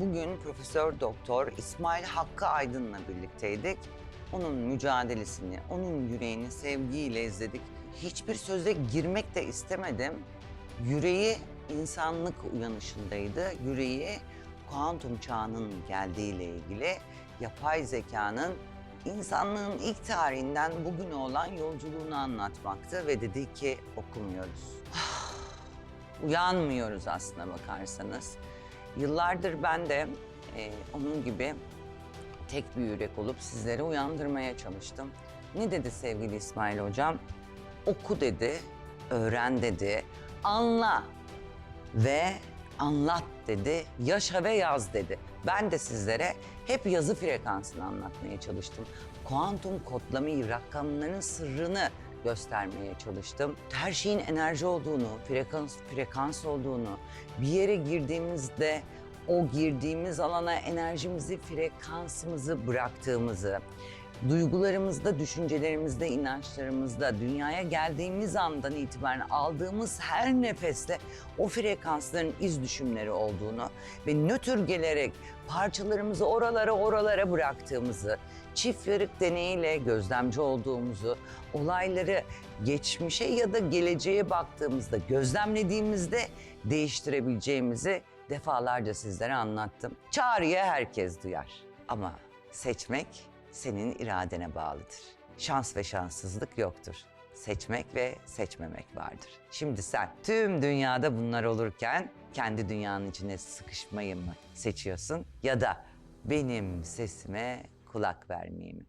bugün Profesör Doktor İsmail Hakkı Aydın'la birlikteydik. Onun mücadelesini, onun yüreğini sevgiyle izledik. Hiçbir söze girmek de istemedim. Yüreği insanlık uyanışındaydı. Yüreği kuantum çağının geldiğiyle ilgili yapay zekanın insanlığın ilk tarihinden bugüne olan yolculuğunu anlatmaktı ve dedi ki okumuyoruz. Uyanmıyoruz aslına bakarsanız. Yıllardır ben de e, onun gibi tek bir yürek olup sizleri uyandırmaya çalıştım. Ne dedi sevgili İsmail Hocam? Oku dedi, öğren dedi, anla ve anlat dedi, yaşa ve yaz dedi. Ben de sizlere hep yazı frekansını anlatmaya çalıştım. Kuantum kodlamayı, rakamların sırrını göstermeye çalıştım. Her şeyin enerji olduğunu, frekans frekans olduğunu, bir yere girdiğimizde o girdiğimiz alana enerjimizi, frekansımızı bıraktığımızı, duygularımızda, düşüncelerimizde, inançlarımızda, dünyaya geldiğimiz andan itibaren aldığımız her nefeste o frekansların iz düşümleri olduğunu ve nötr gelerek parçalarımızı oralara oralara bıraktığımızı, çift yarık deneyiyle gözlemci olduğumuzu, olayları geçmişe ya da geleceğe baktığımızda, gözlemlediğimizde değiştirebileceğimizi defalarca sizlere anlattım. Çağrıya herkes duyar ama seçmek senin iradene bağlıdır. Şans ve şanssızlık yoktur. Seçmek ve seçmemek vardır. Şimdi sen tüm dünyada bunlar olurken kendi dünyanın içine sıkışmayı mı seçiyorsun ya da benim sesime kulak vermeyi mi?